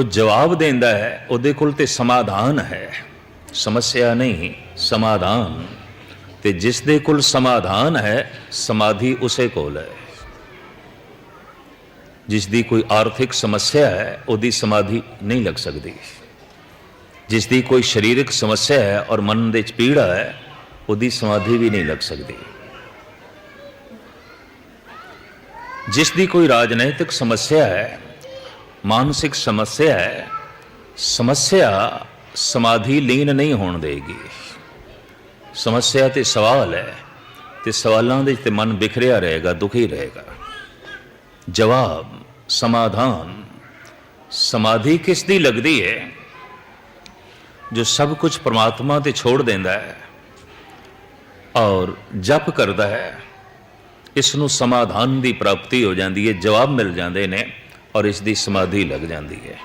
ਉਹ ਜਵਾਬ ਦਿੰਦਾ ਹੈ ਉਹਦੇ ਕੋਲ ਤੇ ਸਮਾਧਾਨ ਹੈ ਸਮੱਸਿਆ ਨਹੀਂ ਸਮਾਧਾਨ ਤੇ ਜਿਸ ਦੇ ਕੋਲ ਸਮਾਧਾਨ ਹੈ ਸਮਾਧੀ ਉਸੇ ਕੋਲ ਹੈ ਜਿਸ ਦੀ ਕੋਈ ਆਰਥਿਕ ਸਮੱਸਿਆ ਹੈ ਉਹਦੀ ਸਮਾਧੀ ਨਹੀਂ ਲੱਗ ਸਕਦੀ ਜਿਸ ਦੀ ਕੋਈ ਸਰੀਰਕ ਸਮੱਸਿਆ ਹੈ ਔਰ ਮਨ ਦੇ ਵਿੱਚ ਪੀੜਾ ਹੈ ਉਹਦੀ ਸਮਾਧੀ ਵੀ ਨਹੀਂ ਲੱਗ ਸਕਦੀ ਜਿਸ ਦੀ ਕੋਈ ਰਾਜਨੀਤਿਕ ਸਮੱਸਿਆ ਹੈ ਮਾਨਸਿਕ ਸਮੱਸਿਆ ਹੈ। ਸਮੱਸਿਆ ਸਮਾਧੀ ਲੀਨ ਨਹੀਂ ਹੋਣ ਦੇਗੀ। ਸਮੱਸਿਆ ਤੇ ਸਵਾਲ ਹੈ ਤੇ ਸਵਾਲਾਂ ਦੇ ਤੇ ਮਨ ਬਿਖਰਿਆ ਰਹੇਗਾ, ਦੁਖੀ ਰਹੇਗਾ। ਜਵਾਬ, ਸਮਾਧਾਨ। ਸਮਾਧੀ ਕਿਸ ਦੀ ਲੱਗਦੀ ਹੈ? ਜੋ ਸਭ ਕੁਝ ਪ੍ਰਮਾਤਮਾ ਤੇ ਛੋੜ ਦਿੰਦਾ ਹੈ ਔਰ ਜਪ ਕਰਦਾ ਹੈ, ਇਸ ਨੂੰ ਸਮਾਧਾਨ ਦੀ ਪ੍ਰਾਪਤੀ ਹੋ ਜਾਂਦੀ ਹੈ, ਜਵਾਬ ਮਿਲ ਜਾਂਦੇ ਨੇ। ਔਰ ਇਸ ਦੀ ਸਮਾਧੀ ਲੱਗ ਜਾਂਦੀ ਹੈ।